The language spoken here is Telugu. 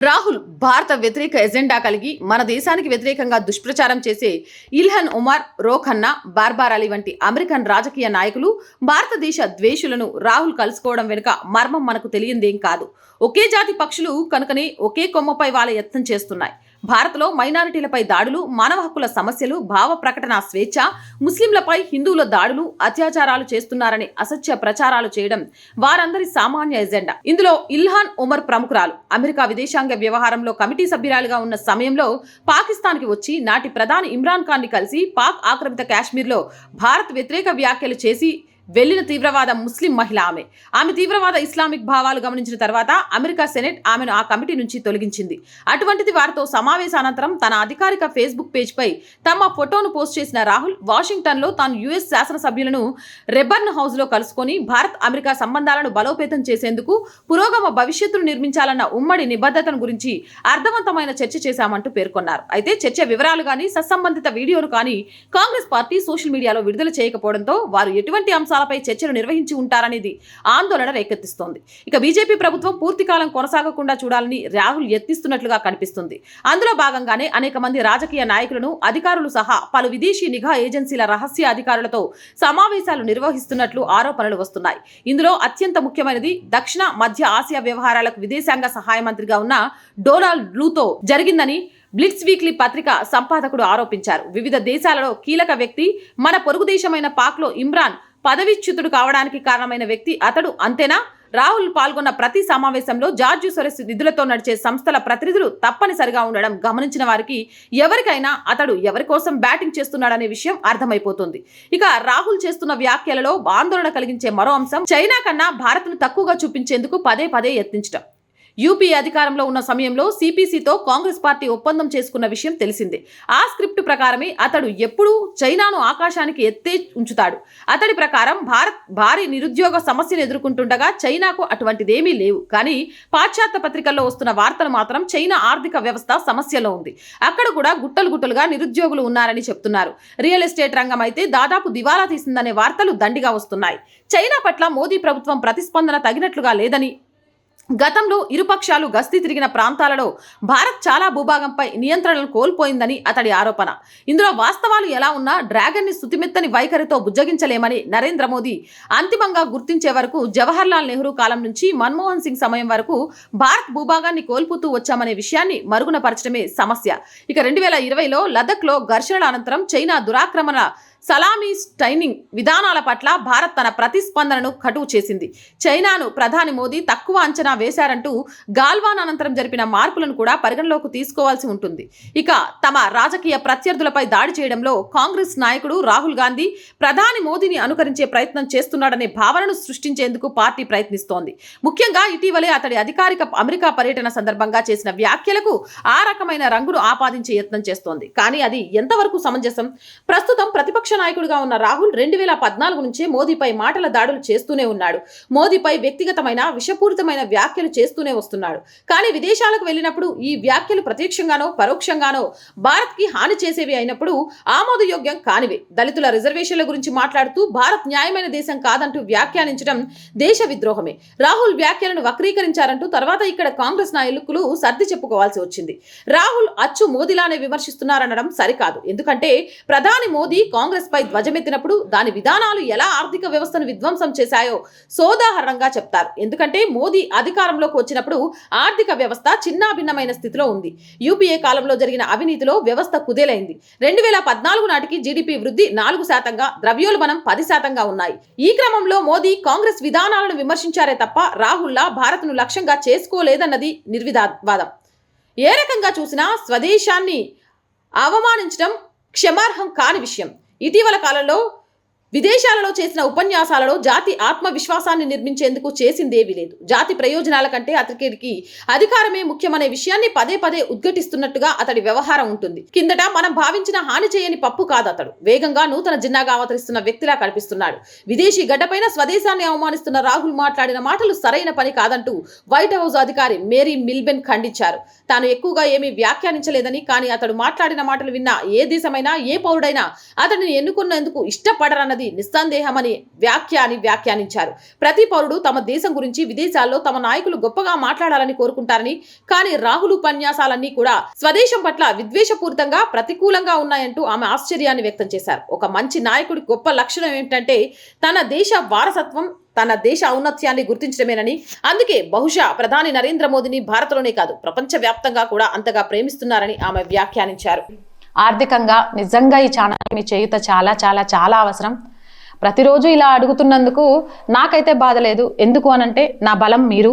రాహుల్ భారత వ్యతిరేక ఎజెండా కలిగి మన దేశానికి వ్యతిరేకంగా దుష్ప్రచారం చేసే Ilhan Omar Ro Khanna Barbara Lee వంటి అమెరికన్ రాజకీయ నాయకులు భారతదేశ ద్వేషులను రాహుల్ కలుసుకోవడం వెనుక మర్మం మనకు తెలియందేం కాదు. ఒకే జాతి పక్షులు కనుకనే ఒకే కొమ్మపై వాళ్ళ యత్నం చేస్తున్నాయి. భారత్లో మైనారిటీలపై దాడులు మానవ హక్కుల సమస్యలు భావ ప్రకటన స్వేచ్ఛ ముస్లింలపై హిందువుల దాడులు అత్యాచారాలు చేస్తున్నారని అసత్య ప్రచారాలు చేయడం వారందరి సామాన్య ఎజెండా. ఇందులో ఇల్హాన్ ఉమర్ ప్రముఖురాలు. అమెరికా విదేశాంగ వ్యవహారంలో కమిటీ సభ్యురాలుగా ఉన్న సమయంలో పాకిస్తాన్కి వచ్చి నాటి ప్రధాని ఇమ్రాన్ ఖాన్ని కలిసి పాక్ ఆక్రమిత కాశ్మీర్లో భారత్ వ్యతిరేక వ్యాఖ్యలు చేసి వెళ్ళిన తీవ్రవాద ముస్లిం మహిళ ఆమె. ఆమె తీవ్రవాద ఇస్లామిక్ భావాలు గమనించిన తర్వాత అమెరికా సెనెట్ ఆమెను ఆ కమిటీ నుంచి తొలగించింది. అటువంటిది వారితో సమావేశానంతరం తన అధికారిక ఫేస్బుక్ పేజ్పై తమ ఫోటోను పోస్ట్ చేసిన రాహుల్ వాషింగ్టన్లో తాను యుఎస్ శాసనసభ్యులను రెబర్న్ హౌస్లో కలుసుకొని భారత్ అమెరికా సంబంధాలను బలోపేతం చేసేందుకు పురోగమ భవిష్యత్తును నిర్మించాలన్న ఉమ్మడి నిబద్ధతను గురించి అర్థవంతమైన చర్చ చేశామంటూ పేర్కొన్నారు. అయితే చర్చ వివరాలు కానీ సత్సంబంధిత వీడియోను కానీ కాంగ్రెస్ పార్టీ సోషల్ మీడియాలో విడుదల చేయకపోవడంతో వారు ఎటువంటి అంశాలపై చర్చలు నిర్వహించి ఉంటారనేది ఆందోళన రేకెత్తిస్తోంది. ఇక బీజేపీ ప్రభుత్వం పూర్తి కాలం కొనసాగకుండా చూడాలని రాహుల్ యత్నిస్తున్నట్లుగా కనిపిస్తుంది. అందులో భాగంగానే అనేక మంది రాజకీయ నాయకులను అధికారులు సహా పలు విదేశీ నిఘా ఏజెన్సీల రహస్య అధికారులతో సమావేశాలు నిర్వహిస్తున్నట్లు ఆరోపణలు వస్తున్నాయి. ఇందులో అత్యంత ముఖ్యమైనది దక్షిణ మధ్య ఆసియా వ్యవహారాలకు విదేశాంగ సహాయ మంత్రిగా ఉన్న డొనాల్డ్ లూతో జరిగిందని బ్లిట్స్ వీక్లీ పత్రిక సంపాదకుడు ఆరోపించారు. వివిధ దేశాలలో కీలక వ్యక్తి మన పొరుగు దేశమైన పాక్లో ఇమ్రాన్ పదవిచ్యుతుడు కావడానికి కారణమైన వ్యక్తి అతడు అంతేనా? రాహుల్ పాల్గొన్న ప్రతి సమావేశంలో జార్జ్ సొరెస్ నిధులతో నడిచే సంస్థల ప్రతినిధులు తప్పనిసరిగా ఉండడం గమనించిన వారికి ఎవరికైనా అతడు ఎవరి కోసం బ్యాటింగ్ చేస్తున్నాడనే విషయం అర్థమైపోతుంది. ఇక రాహుల్ చేస్తున్న వ్యాఖ్యలలో ఆందోళన కలిగించే మరో అంశం చైనా కన్నా భారత్ను తక్కువగా చూపించేందుకు పదే పదే యత్నించడం యూపీఏ అధికారంలో ఉన్న సమయంలో సిపిసితో కాంగ్రెస్ పార్టీ ఒప్పందం చేసుకున్న విషయం తెలిసిందే. ఆ స్క్రిప్ట్ ప్రకారమే అతడు ఎప్పుడూ చైనాను ఆకాశానికి ఎత్తే ఉంచుతాడు. అతడి ప్రకారం భారత్ భారీ నిరుద్యోగ సమస్యను ఎదుర్కొంటుండగా చైనాకు అటువంటిదేమీ లేవు. కానీ పాశ్చాత్య పత్రికల్లో వస్తున్న వార్తలు మాత్రం చైనా ఆర్థిక వ్యవస్థ సమస్యలో ఉంది. అక్కడ కూడా గుట్టలు గుట్టలుగా నిరుద్యోగులు ఉన్నారని చెప్తున్నారు. రియల్ ఎస్టేట్ రంగం అయితే దాదాపు దివాలా తీసిందనే వార్తలు దండిగా వస్తున్నాయి. చైనా పట్ల మోదీ ప్రభుత్వం ప్రతిస్పందన తగినట్లుగా లేదని గతంలో ఇరుపక్షాలు గస్తీ తిరిగిన ప్రాంతాలలో భారత్ చాలా భూభాగంపై నియంత్రణలు కోల్పోయిందని అతడి ఆరోపణ. ఇందులో వాస్తవాలు ఎలా ఉన్నా డ్రాగన్ని సుతిమెత్తని వైఖరితో బుజ్జగించలేమని నరేంద్ర మోదీ అంతిమంగా గుర్తించే వరకు జవహర్లాల్ నెహ్రూ కాలం నుంచి మన్మోహన్ సింగ్ సమయం వరకు భారత్ భూభాగాన్ని కోల్పోతూ వచ్చామనే విషయాన్ని మరుగున పరచడమే సమస్య. ఇక రెండు వేల ఇరవైలో లదఖ్లో ఘర్షణల అనంతరం చైనా దురాక్రమణ సలామీ స్టైనింగ్ విధానాల పట్ల భారత్ తన ప్రతిస్పందనను కటువు చేసింది. చైనాను ప్రధాని మోదీ తక్కువ అంచనా వేశారంటూ గాల్వాన్ అనంతరం జరిపిన మార్పులను కూడా పరిగణలోకి తీసుకోవాల్సి ఉంటుంది. ఇక తమ రాజకీయ ప్రత్యర్థులపై దాడి చేయడంలో కాంగ్రెస్ నాయకుడు రాహుల్ గాంధీ ప్రధాని మోదీని అనుకరించే ప్రయత్నం చేస్తున్నాడనే భావనను సృష్టించేందుకు పార్టీ ప్రయత్నిస్తోంది. ముఖ్యంగా ఇటీవలే అతడి అధికారిక అమెరికా పర్యటన సందర్భంగా చేసిన వ్యాఖ్యలకు ఆ రకమైన రంగును ఆపాదించే యత్నం చేస్తోంది. కానీ అది ఎంతవరకు సమంజసం? ప్రస్తుతం ప్రతిపక్ష నాయకుడిగా ఉన్న రాహుల్ రెండు వేల పద్నాలుగు నుంచే మోదీపై మాటల దాడులు చేస్తూనే ఉన్నాడు. మోదీపై వ్యక్తిగతమైన విషపూరితమైన వ్యాఖ్యలు చేస్తూనే వస్తున్నాడు. కానీ విదేశాలకు వెళ్ళినప్పుడు ఈ వ్యాఖ్యలు ప్రత్యక్షంగానో పరోక్షంగానో భారత్కి హాని చేసేవి అయినప్పుడు ఆమోదయోగ్యం కానివే. దళితుల రిజర్వేషన్ల గురించి మాట్లాడుతూ భారత్ న్యాయమైన దేశం కాదంటూ వ్యాఖ్యానించడం దేశ విద్రోహమే. రాహుల్ వ్యాఖ్యలను వక్రీకరించారంటూ తర్వాత ఇక్కడ కాంగ్రెస్ నాయకులు సర్ది చెప్పుకోవాల్సి వచ్చింది. రాహుల్ అచ్చు మోదీలానే విమర్శిస్తున్నారనడం సరికాదు. ఎందుకంటే ప్రధాని మోదీ కాంగ్రెస్ కాంగ్రెస్పై ధ్వజమెత్తినప్పుడు దాని విధానాలు ఎలా ఆర్థిక వ్యవస్థను విధ్వంసం చేశాయో సోదాహరణంగా చెప్తారు. ఎందుకంటే మోదీ అధికారంలోకి వచ్చినప్పుడు ఆర్థిక వ్యవస్థ చిన్నాభిన్నమైన స్థితిలో ఉంది. యూపీఏ కాలంలో జరిగిన అవినీతిలో వ్యవస్థ కుదేలైంది. రెండు వేల పద్నాలుగు నాటికి జీడిపి వృద్ధి నాలుగు శాతంగా ద్రవ్యోల్బణం పది శాతంగా ఉన్నాయి. ఈ క్రమంలో మోదీ కాంగ్రెస్ విధానాలను విమర్శించారే తప్ప రాహుల్లా భారత్ను లక్ష్యంగా చేసుకోలేదన్నది నిర్విధావాదం ఏ రకంగా చూసినా స్వదేశాన్ని అవమానించడం క్షమార్హం కాని విషయం. ఇటీవల కాలంలో విదేశాలలో చేసిన ఉపన్యాసాలలో జాతి ఆత్మవిశ్వాసాన్ని నిర్మించేందుకు చేసిందేమీ లేదు. జాతి ప్రయోజనాల కంటే అతడికి అధికారమే ముఖ్యమనే విషయాన్ని పదే పదే ఉద్ఘటిస్తున్నట్టుగా అతడి వ్యవహారం ఉంటుంది. కిందట మనం భావించిన హాని చేయని పప్పు కాదు అతడు. వేగంగా నూతన జిన్నాగా అవతరిస్తున్న వ్యక్తిలా కనిపిస్తున్నాడు. విదేశీ గడ్డపైన స్వదేశాన్ని అవమానిస్తున్న రాహుల్ మాట్లాడిన మాటలు సరైన పని కాదంటూ వైట్ హౌస్ అధికారి మేరీ మిల్బెన్ ఖండించారు. తాను ఎక్కువగా ఏమీ వ్యాఖ్యానించలేదని కానీ అతడు మాట్లాడిన మాటలు విన్నా ఏ దేశమైనా ఏ పౌరుడైనా అతడిని ఎన్నుకున్నందుకు ఇష్టపడరన్నది అన్నది నిస్సందేహమని వ్యాఖ్యాని వ్యాఖ్యానించారు. ప్రతి పౌరుడు తమ దేశం గురించి విదేశాల్లో తమ నాయకులు గొప్పగా మాట్లాడాలని కోరుకుంటారని కానీ రాహుల్ ఉపన్యాసాలన్నీ కూడా స్వదేశం పట్ల విద్వేషపూరితంగా ప్రతికూలంగా ఉన్నాయంటూ ఆమె ఆశ్చర్యాన్ని వ్యక్తం చేశారు. ఒక మంచి నాయకుడి గొప్ప లక్షణం ఏమిటంటే తన దేశ వారసత్వం తన దేశ ఔన్నత్యాన్ని గుర్తించడమేనని. అందుకే బహుశా ప్రధాని నరేంద్ర మోదీని భారత్లోనే కాదు ప్రపంచవ్యాప్తంగా కూడా అంతగా ప్రేమిస్తున్నారని ఆమె వ్యాఖ్యానించారు. ఆర్థికంగా నిజంగా ఈ ఛానల్ మీ చేయుత చాలా చాలా చాలా అవసరం. ప్రతిరోజు ఇలా అడుగుతున్నందుకు నాకైతే బాధ లేదు. ఎందుకు అనంటే నా బలం మీరు.